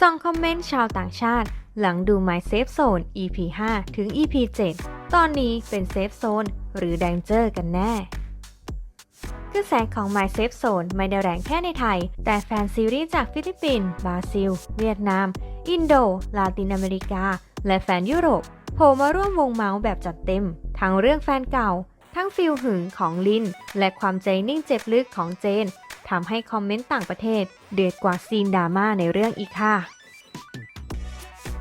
ส่องคอมเมนต์ชาวต่างชาติ หลังดู My Safe Zone EP 5 ถึง EP 7 ตอนนี้เป็นเซฟโซนหรือ Danger กันแน่กระแสของ My Safe Zone ไม่ได้แรงแค่ในไทย แต่แฟนซีรีส์จากฟิลิปปินส์บราซิล เวียดนาม อินโด ลาตินอเมริกา และแฟนยุโรปโผล่มาร่วมวงเมาส์แบบจัดเต็ม ทั้งเรื่องแฟนเก่า ทั้งฟิลหึงของลิน และความใจนิ่งเจ็บลึกของเจน ทำให้คอมเมนต์ต่างประเทศ เดือดกว่าซีนดราม่าในเรื่องอีกค่ะ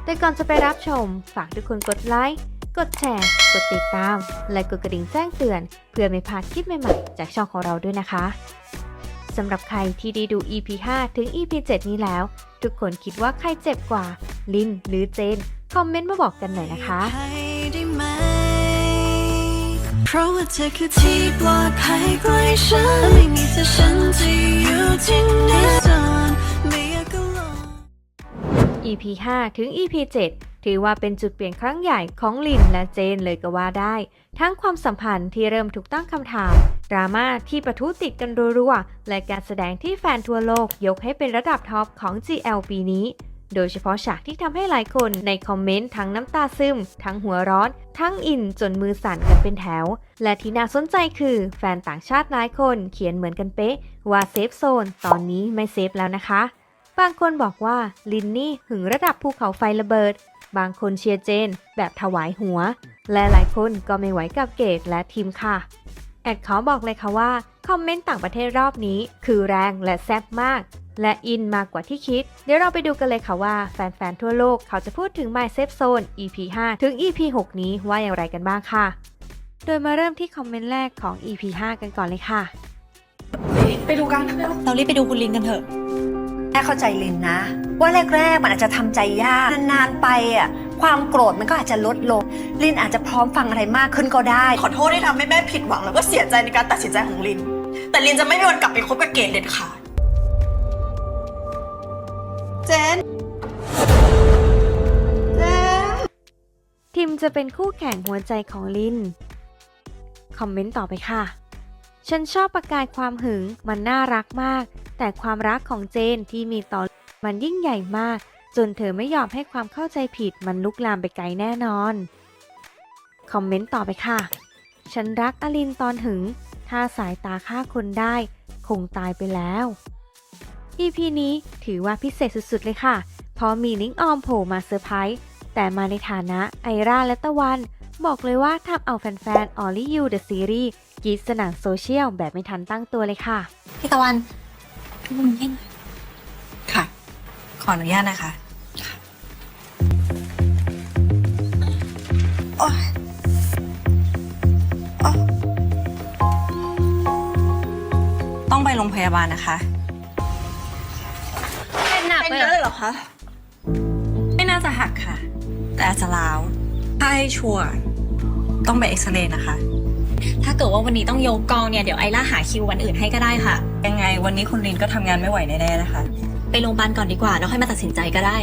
แต่ก่อนจะไปรับชม ฝากทุกคนกดไลค์ กดแชร์ กดติดตาม และกดกระดิ่งแจ้งเตือน เพื่อไม่พลาดคลิปใหม่ๆ จากช่องของเราด้วยนะคะสำหรับใครที่ได้ดู EP 5 ถึง EP 7 นี้แล้ว ทุกคนคิดว่าใครเจ็บกว่า ลินหรือเจน คอมเมนต์มาบอกกันหน่อยนะคะ เพราะว่าเธอคือที่ปลอดภัยใกล้ฉันไม่มีเธอฉัน EP 5 ถึง EP 7 ถือว่าเป็นจุดเปลี่ยนครั้งใหญ่ของลินและเจนเลยก็ว่าได้ ทั้งความสัมพันธ์ที่เริ่มถูกตั้งคำถาม ดราม่าที่ประทุติดกันรัวๆ และการแสดงที่แฟนทั่วโลกยกให้เป็นระดับท็อปของ GL ปีนี้โดยเฉพาะฉากที่ทำให้หลายคนในคอมเมนต์ทั้งน้ำตาซึม ทั้งหัวร้อน ทั้งอินจนมือสั่นกันเป็นแถว และที่น่าสนใจคือแฟนต่างชาติหลายคนเขียนเหมือนกันเป๊ะ ว่าเซฟโซนตอนนี้ไม่เซฟแล้วนะคะ บางคนบอกว่าลินนี่หึงระดับภูเขาไฟระเบิด บางคนเชียร์เจน แบบถวายหัว และหลายคนก็ไม่ไหวกับเกตและทีมค่ะ แอดขอบอกเลยค่ะว่า คอมเมนต์ต่างประเทศรอบนี้ คือแรงและแซ่บมาก และอินมากกว่าที่คิด เดี๋ยวเราไปดูกันเลยค่ะว่า แฟนๆ ทั่วโลกเขาจะพูดถึง My Safe Zone EP 5 ถึง EP 6 นี้ว่าอย่างไรกันบ้างค่ะ โดยมาเริ่มที่คอมเมนต์แรกของ EP 5 กันก่อนเลยค่ะ ไปดูกัน เรารีบไปดูคุณลินกันเถอะ แม่เข้าใจลินนะ ว่าแรกๆมันอาจจะทำใจยากนานๆไปอะความโกรธมันก็อาจจะลดลง ลินอาจจะพร้อมฟังอะไรมากขึ้นก็ได้ ขอโทษที่ทำให้แม่ผิดหวังแล้วก็เสียใจในการตัดสินใจของลิน แต่ลินจะไม่มีวันกลับไปคบกับเกดเด็ดขาดเจนเจนทิมจะเป็นคู่แข่งหัวใจของลิน คอมเมนต์ต่อไปค่ะ ฉันชอบประกายความหึงมันน่ารักมาก แต่ความรักของเจนที่มีต่อมันยิ่งใหญ่มาก จนเธอไม่ยอมให้ความเข้าใจผิดมันลุกลามไปไกลแน่นอน คอมเมนต์ต่อไปค่ะ ฉันรักอลินตอนหึง ถ้าสายตาฆ่าคนได้ คงตายไปแล้ว EP นี้ถือว่าพิเศษสุดๆเลยค่ะ เพราะมีลิงออมโผล่มาเซอร์ไพรส์แต่มาในฐานะไอราและตะวัน บอกเลยว่าทำเอาแฟนๆ o n l y You The Series กรีดสนั่นโซเชียลแบบไม่ทันตั้งตัวเลยค่ะ พี่ตะวันพี่มุนให้หน่อยค่ะ ขออนุญาตนะคะโอ๊ยโอ๊ยต้องไปโรงพยาบาลนะคะ เป็นหนักเป็นเลยเยอะเลยเหรอคะ ไม่น่าจะหักค่ะ แต่อาจจะร้าว ถ้าให้ชัวร์ต้องไปเอ็กซเรย์นะคะถ้า เกิดว่าวันนี้ต้องยกกองเนี่ยเดี๋ยวไอล่าหาคิววันอื่นให้ก็ได้ค่ะ ยังไงวันนี้คุณลินก็ทำงานไม่ไหวแน่ๆนะคะ ไปโรงพยาบาลก่อนดีกว่าแล้วค่อยมาตัดสินใจก็ได้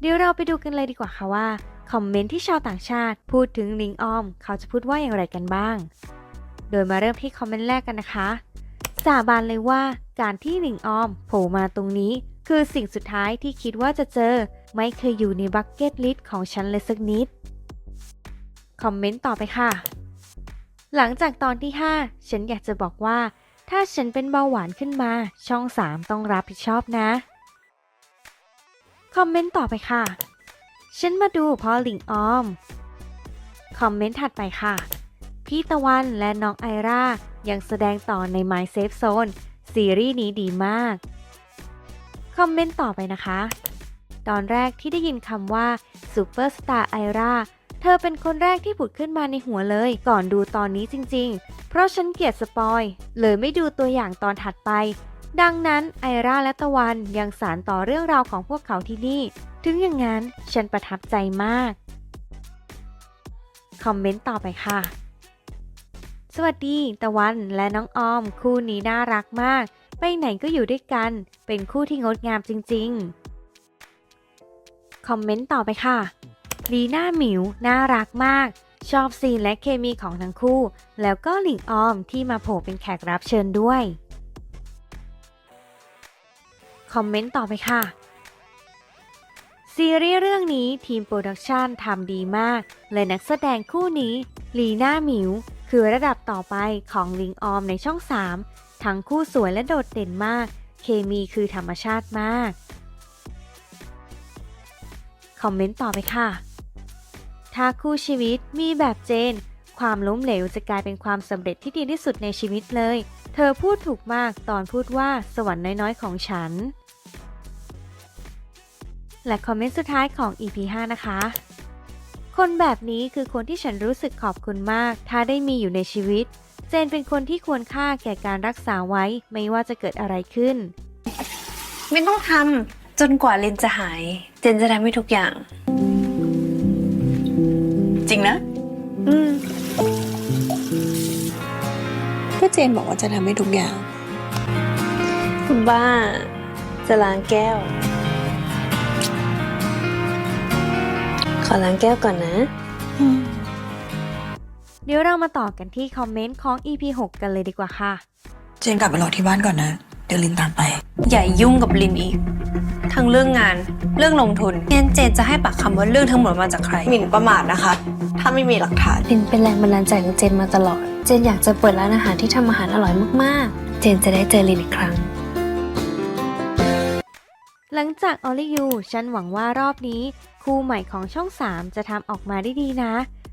เดี๋ยวเราไปดูกันเลยดีกว่าค่ะว่า คอมเมนต์ที่ชาวต่างชาติพูดถึงลิงออม เขาจะพูดว่าอย่างไรกันบ้าง โดยมาเริ่มที่คอมเมนต์แรกกันนะคะ สาบานเลยว่าการที่ลิงออมโผล่มาตรงนี้ คือสิ่งสุดท้ายที่คิดว่าจะเจอ ไม่เคยอยู่ในบักเก็ตลิสต์ของฉันเลยสักนิด คอมเมนต์ต่อไปค่ะ หลังจากตอนที่ 5 ฉันอยากจะบอกว่า ถ้าฉันเป็นเบาหวานขึ้นมา ช่อง 3 ต้องรับผิดชอบนะ คอมเมนต์ต่อไปค่ะ ฉันมาดูพราะลิงออม คอมเมนต์ถัดไปค่ะ พี่ตะวันและน้องไอรายังแสดงต่อใน My Safe Zone ซีรีส์นี้ดีมาก คอมเมนต์ต่อไปนะคะ ตอนแรกที่ได้ยินคำว่าซูเปอร์สตาร์ไอรา เธอเป็นคนแรกที่ผุดขึ้นมาในหัวเลย ก่อนดูตอนนี้จริงๆ เพราะฉันเกลียดสปอย เลยไม่ดูตัวอย่างตอนถัดไป ดังนั้นไอราและตะวันยังสารต่อเรื่องราวของพวกเขาที่นี่ ถึงอย่างนั้นฉันประทับใจมาก คอมเมนต์ต่อไปค่ะ สวัสดี ตะวันและน้องออม คู่นี้น่ารักมาก ไปไหนก็อยู่ด้วยกัน เป็นคู่ที่งดงามจริง ๆ คอมเมนต์ต่อไปค่ะ ลีน่าหมิวน่ารักมาก ชอบซีนและเคมีของทั้งคู่ แล้วก็หลิงออมที่มาโผล่เป็นแขกรับเชิญด้วย คอมเมนต์ต่อไปค่ะ ซีรีส์เรื่องนี้ทีมโปรดักชันทำดีมากและนักแสดงคู่นี้ลีน่าหมิว คือระดับต่อไปของลิงออมในช่อง 3 ทั้งคู่สวยและโดดเด่นมาก เคมีคือธรรมชาติมาก คอมเมนต์ต่อไปค่ะ ถ้าคู่ชีวิตมีแบบเจน ความล้มเหลวจะกลายเป็นความสำเร็จที่ดีที่สุดในชีวิตเลย เธอพูดถูกมากตอนพูดว่าสวรรค์น้อยๆ ของฉัน และคอมเมนต์สุดท้ายของ EP 5 นะคะ คนแบบนี้คือคนที่ฉันรู้สึกขอบคุณมาก ถ้าได้มีอยู่ในชีวิต เจนเป็นคนที่ควรค่าแก่การรักษาไว้ไม่ว่าจะเกิดอะไรขึ้น ไม่ต้องทำจนกว่าลินจะหาย เจนจะทำให้ทุกอย่าง ริงนะ อืมก็เจนบอกว่าจะทำให้ทุกอย่าง คุณบ้า จะล้างแก้ว ขอล้างแก้วก่อนนะ เดี๋ยวเรามาต่อกันที่คอมเมนต์ของ EP 6 กันเลยดีกว่าค่ะ เจนกลับไปรอที่บ้านก่อนนะ เดี๋ยวลินตามไป อย่ายุ่งกับลินอีก ทั้งเรื่องงานเรื่องลงทุนงั้นเจนจะให้ปากคำว่าเรื่องทั้งหมดมาจากใคร หมิ่นประมาทนะคะ ถ้าไม่มีหลักฐาน ลินเป็นแรงบันดาลใจของเจนมาตลอด เจนอยากจะเปิดร้านอาหารที่ทำอาหารอร่อยมากๆ เจนจะได้เจอลินอีกครั้ง หลังจาก Only You ฉันหวังว่ารอบนี้ คู่ใหม่ของช่อง 3 จะทำออกมาได้ดีนะ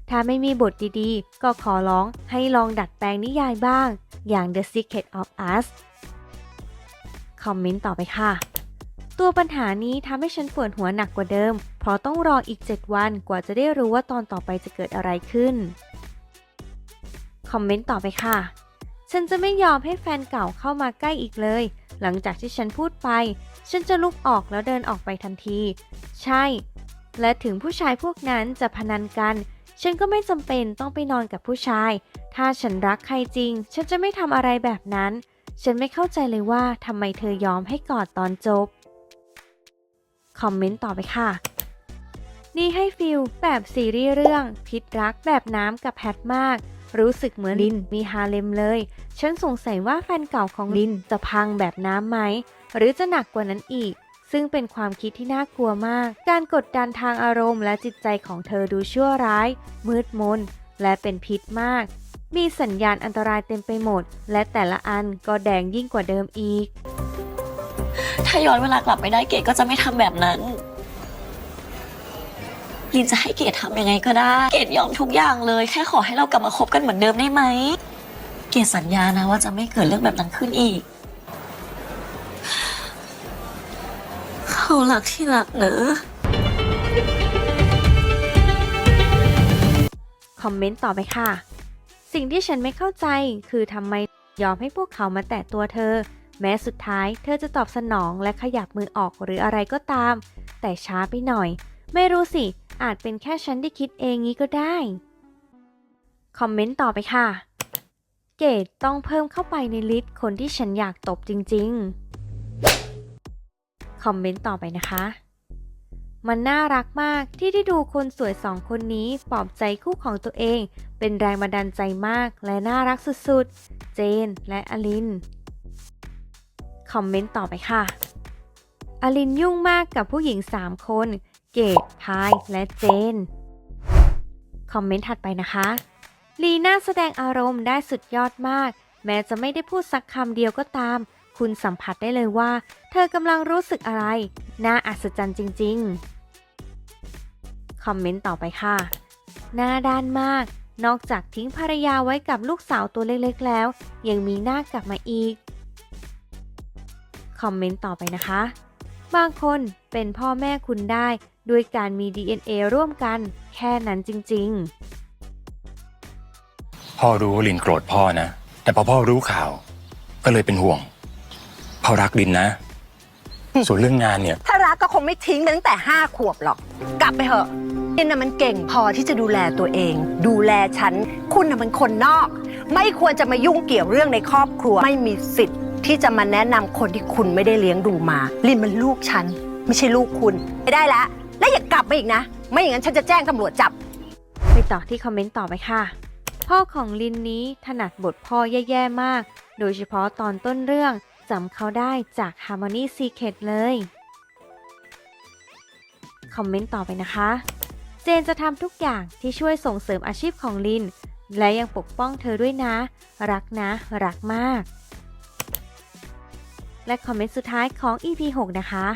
ถ้าไม่มีบทดีๆ ก็ขอร้องให้ลองดัดแปลงนิยายบ้าง อย่าง The Secret of Us คอมเมนต์ต่อไปค่ะ ตัวปัญหานี้ทำให้ฉันปวดหัวหนักกว่าเดิม เพราะต้องรออีก 7 วันกว่าจะได้รู้ว่าตอนต่อไปจะเกิดอะไรขึ้น คอมเมนต์ต่อไปค่ะ ฉันจะไม่ยอมให้แฟนเก่าเข้ามาใกล้อีกเลย หลังจากที่ฉันพูดไป ฉันจะลุกออกแล้วเดินออกไปทันที ใช่ และถึงผู้ชายพวกนั้นจะพนันกันฉันก็ไม่จำเป็นต้องไปนอนกับผู้ชาย ถ้าฉันรักใครจริง ฉันจะไม่ทำอะไรแบบนั้น ฉันไม่เข้าใจเลยว่าทำไมเธอยอมให้กอดตอนจบ คอมเมนต์ต่อไปค่ะ นี่ให้ฟิลแบบซีรีส์เรื่อง พิษรักแบบน้ำกับแพทมาก รู้สึกเหมือนลินมีฮาเลมเลย ฉันสงสัยว่าแฟนเก่าของลินจะพังแบบน้ำไหม หรือจะหนักกว่านั้นอีก ซึ่งเป็นความคิดที่น่ากลัวมาก การกดดันทางอารมณ์และจิตใจของเธอดูชั่วร้าย มืดมนและเป็นพิษมาก มีสัญญาณอันตรายเต็มไปหมด และแต่ละอันก็แดงยิ่งกว่าเดิมอีก ถ้าย้อนเวลากลับไปได้เกดก็จะไม่ทำแบบนั้น ลินจะให้เกดทำยังไงก็ได้ เกดยอมทุกอย่างเลย แค่ขอให้เรากลับมาคบกันเหมือนเดิมได้ไหม เกดสัญญานะว่าจะไม่เกิดเรื่องแบบนั้นขึ้นอีก เขาหลักที่รักเหรอคอมเมนต์ต่อไปค่ะ สิ่งที่ฉันไม่เข้าใจคือทำไมยอมให้พวกเขามาแตะตัวเธอ แม้สุดท้ายเธอจะตอบสนองและขยับมือออกหรืออะไรก็ตาม แต่ช้าไปหน่อย ไม่รู้สิ อาจเป็นแค่ฉันที่คิดเองงี้ก็ได้ คอมเมนต์ต่อไปค่ะ เกดต้องเพิ่มเข้าไปในลิสต์คนที่ฉันอยากตบจริงๆ คอมเมนต์ต่อไปนะคะ มันน่ารักมากที่ได้ดูคนสวยสองคนนี้ปลอบใจคู่ของตัวเอง เป็นแรงบันดาลใจมากและน่ารักสุดๆ เจนและอลิน คอมเมนต์ต่อไปค่ะ อลินยุ่งมากกับผู้หญิง 3 คน เกดพายและเจน คอมเมนต์ถัดไปนะคะ ลีน่าแสดงอารมณ์ได้สุดยอดมาก แม้จะไม่ได้พูดสักคำเดียวก็ตาม คุณสัมผัสได้เลยว่า เธอกำลังรู้สึกอะไร น่าอัศจรรย์จริง ๆ คอมเมนต์ต่อไปค่ะ หน้าด้านมาก นอกจากทิ้งภรรยาไว้กับลูกสาวตัวเล็กๆแล้ว ยังมีหน้ากลับมาอีก คอมเมนต์ต่อไปนะคะ บางคนเป็นพ่อแม่คุณได้ด้วยการมี DNA ร่วมกัน แค่นั้นจริง ๆ พ่อรู้ว่าลินโกรธพ่อนะ แต่พอพ่อรู้ข่าว ก็เลยเป็นห่วง พ่อรักลินนะ ส่วนเรื่องงานเนี่ยถ้ารักก็ คงไม่ทิ้งไปตั้งแต่ห้าขวบหรอก กลับไปเถอะลินน่ะมันเก่งพอที่จะดูแลตัวเอง ดูแลฉัน คุณน่ะมันคนนอก ไม่ควรจะมายุ่งเกี่ยวเรื่องในครอบครัว ไม่มีสิทธิ์ที่จะมาแนะนำคนที่คุณไม่ได้เลี้ยงดูมา ลินมันลูกฉัน ไม่ใช่ลูกคุณ ไม่ได้ละ และอย่ากลับมาอีกนะ ไม่อย่างนั้นฉันจะแจ้งตำรวจจับ ไปต่อที่คอมเมนต์ต่อไปค่ะ พ่อของลินนี้ถนัดบทพ่อแย่ๆมาก โดยเฉพาะตอนต้นเรื่องจำเขาได้จาก Harmony Secret เลย คอมเมนต์ต่อไปนะคะ เจนจะทำทุกอย่างที่ช่วยส่งเสริมอาชีพของลิน และยังปกป้องเธอด้วยนะ รักนะ รักมาก และคอมเมนต์สุดท้ายของ EP 6 นะคะ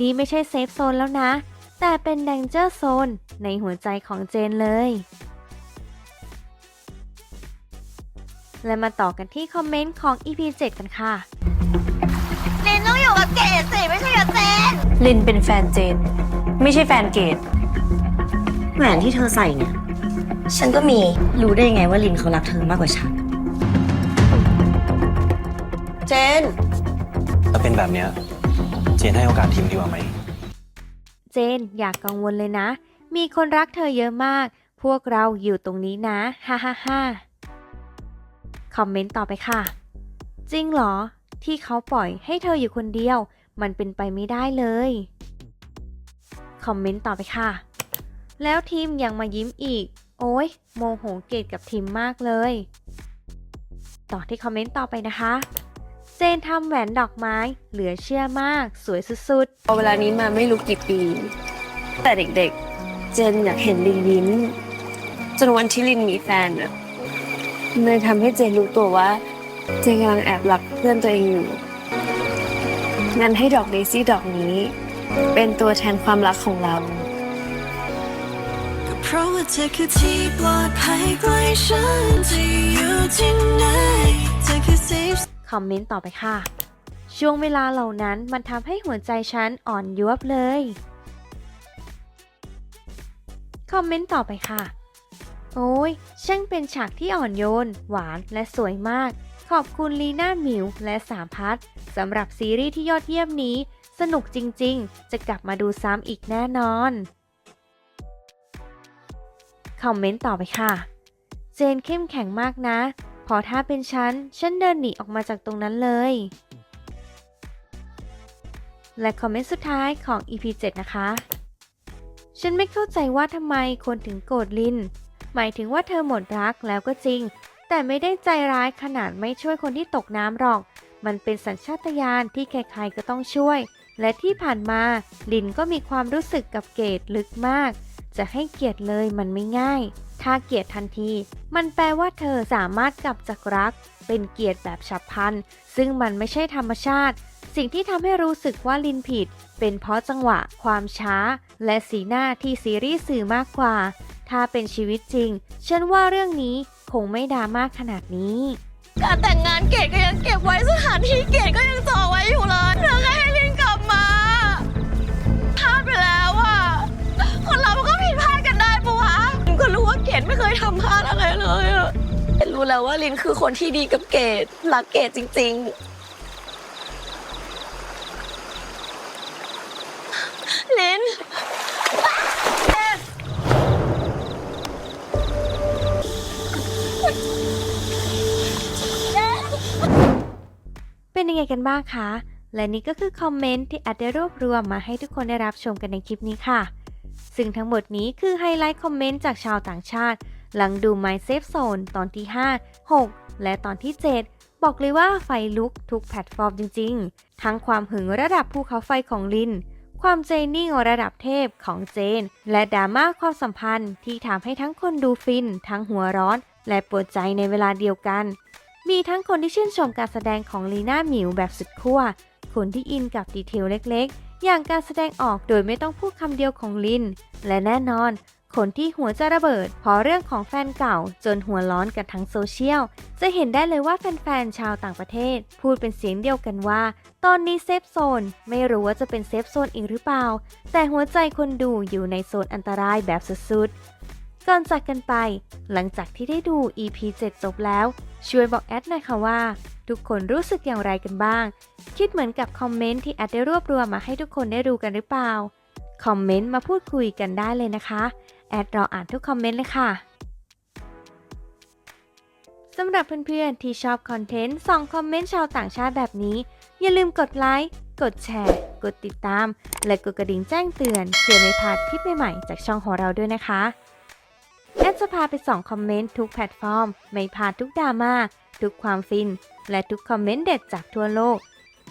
นี่ไม่ใช่เซฟโซนแล้วนะ แต่เป็น Danger Zone ในหัวใจของเจนเลยและมาต่อกันที่คอมเมนต์ของ EP 7 กันค่ะ ลินต้องอยู่กับเกดสิไม่ใช่กับเจน ลินเป็นแฟนเจน ไม่ใช่แฟนเกดแหวนที่เธอใส่เนี่ย ฉันก็มีรู้ได้ยังไงว่าลินเขารักเธอมากกว่าฉัน เจน ถ้าเป็นแบบเนี้ยเจนให้โอกาสทีมดีกว่าไหม เจนอย่ากกังวลเลยนะ มีคนรักเธอเยอะมาก พวกเราอยู่ตรงนี้นะ ฮ่าฮ่าฮ่าคอมเมนต์ต่อไปค่ะ จริงเหรอ ที่เขาปล่อยให้เธออยู่คนเดียว มันเป็นไปไม่ได้เลย คอมเมนต์ต่อไปค่ะ แล้วทีมยังมายิ้มอีก โอ้ยโมโหเกตกับทีมมากเลย ต่อที่คอมเมนต์ต่อไปนะคะเจนทำแหวนดอกไม้เหลือเชื่อมากสวยสุดๆเอาเวลานี้มาไม่รู้กี่ปี แต่เด็กๆ เจนอยากเห็นลินยิ้มจนวันที่ลินมีแฟนอะเลยทำให้เจนรู้ตัวว่า เจนกำลังแอบรักเพื่อนตัวเองอยู่งั้นให้ดอกเดซี่ดอกนี้ เป็นตัวแทนความรักของเรา ก็เพราะว่าเธอคือที่ปลอดภัยใกล้ฉันจะอยู่ที่ไหนเธอคือ safe คอมเมนต์ต่อไปค่ะ ช่วงเวลาเหล่านั้นมันทำให้หัวใจฉันอ่อนยวบเลย คอมเมนต์ต่อไปค่ะ โอ้ยช่างเป็นฉากที่อ่อนโยน หวานและสวยมาก ขอบคุณลีน่าหมิวและสามพัทสำหรับซีรีส์ที่ยอดเยี่ยมนี้ สนุกจริง ๆ จะกลับมาดูซ้ำอีกแน่นอน คอมเมนต์ต่อไปค่ะ เจนเข้มแข็งมากนะ พอถ้าเป็นฉัน ฉันเดินหนีออกมาจากตรงนั้นเลย และคอมเมนต์สุดท้ายของ EP 7 นะคะ ฉันไม่เข้าใจว่าทำไมคนถึงโกรธลินหมายถึงว่าเธอหมดรักแล้วก็จริง แต่ไม่ได้ใจร้ายขนาดไม่ช่วยคนที่ตกน้ำหรอก มันเป็นสัญชาตญาณที่ใครๆก็ต้องช่วย และที่ผ่านมาลินก็มีความรู้สึกกับเกดลึกมาก จะให้เกียรติเลยมันไม่ง่าย ถ้าเกียดทันที มันแปลว่าเธอสามารถกลับจากรัก เป็นเกียดแบบฉับพลัน ซึ่งมันไม่ใช่ธรรมชาติ สิ่งที่ทำให้รู้สึกว่าลินผิด เป็นเพราะจังหวะ ความช้า และสีหน้าที่ซีรีส์สื่อมากกว่า ถ้าเป็นชีวิตจริงฉันว่าเรื่องนี้ คงไม่ดราม่าขนาดนี้ การแต่งงานเกดก็ยังเก็บไว้สถานที่เกดก็ยังจองไว้อยู่เลยเธอแค่ให้ลินกลับมาพลาดไปแล้วอะคนเรามันก็ผิดพลาดกันได้ปะวะลินก็รู้ว่าเกดไม่เคยทำพลาดอะไรเลยอะเกดรู้แล้วว่าลินคือคนที่ดีกับเกดรักเกดจริง ๆ ลิน เป็นยังไงกันบ้างคะ และนี่ก็คือคอมเมนต์ที่แอดได้รวบรวมมาให้ทุกคนได้รับชมกันในคลิปนี้ค่ะ ซึ่งทั้งหมดนี้คือไฮไลท์คอมเมนต์จากชาวต่างชาติ หลังดู My Safe Zone ตอนที่ 5 6 และตอนที่ 7 บอกเลยว่าไฟลุกทุกแพลตฟอร์มจริง ๆ ทั้งความหึงระดับภูเขาไฟของลิน ความเจนนิ่งระดับเทพของเจน และดราม่าความสัมพันธ์ที่ทำให้ทั้งคนดูฟิน ทั้งหัวร้อน และปวดใจในเวลาเดียวกัน มีทั้งคนที่ชื่นชมการแสดงของลีน่าหมิวแบบสุดขั้ว คนที่อินกับดีเทลเล็กๆ อย่างการแสดงออกโดยไม่ต้องพูดคำเดียวของลิน และแน่นอน คนที่หัวจะระเบิดเพราะเรื่องของแฟนเก่าจนหัวร้อนกันทั้งโซเชียล จะเห็นได้เลยว่าแฟนๆ ชาวต่างประเทศ พูดเป็นเสียงเดียวกันว่า ตอนนี้เซฟโซน ไม่รู้ว่าจะเป็นเซฟโซนอีกหรือเปล่า แต่หัวใจคนดูอยู่ในโซนอันตรายแบบสุดๆ ก่อนจากกันไป หลังจากที่ได้ดู EP 7 จบแล้ว ช่วยบอกแอดหน่อยค่ะว่า ทุกคนรู้สึกอย่างไรกันบ้าง คิดเหมือนกับคอมเมนต์ที่แอดได้รวบรวมมาให้ทุกคนได้รู้กันหรือเปล่า คอมเมนต์มาพูดคุยกันได้เลยนะคะ แอดรออ่านทุกคอมเมนต์เลยค่ะสำหรับเพื่อนๆที่ชอบคอนเทนต์ส่องคอมเมนต์ชาวต่างชาติแบบนี้ อย่าลืมกดไลค์ กดแชร์ กดติดตาม และกดกระดิ่งแจ้งเตือนเพื่อไม่พลาดคลิปใหม่ๆ จากช่องของเราด้วยนะคะ แอดจะพาไปส่องคอมเมนต์ทุกแพลตฟอร์ม ไม่พลาดทุกดราม่าทุกความฟิน และทุกคอมเมนต์เด็ดจากทั่วโลก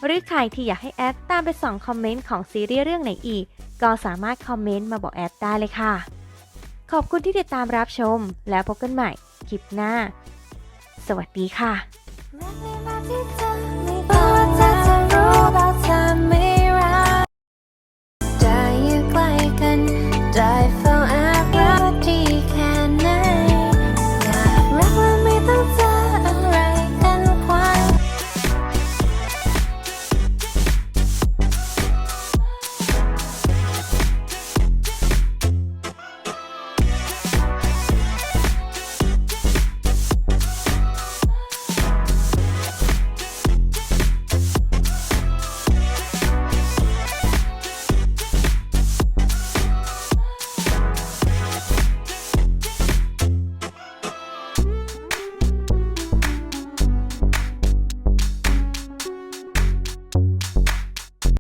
หรือใครที่อยากให้แอดตามไปส่องคอมเมนต์ของซีรีส์เรื่องไหนอีก ก็สามารถคอมเมนต์มาบอกแอดได้เลยค่ะ ขอบคุณที่ติดตามรับชม แล้วพบกันใหม่คลิปหน้า สวัสดีค่ะ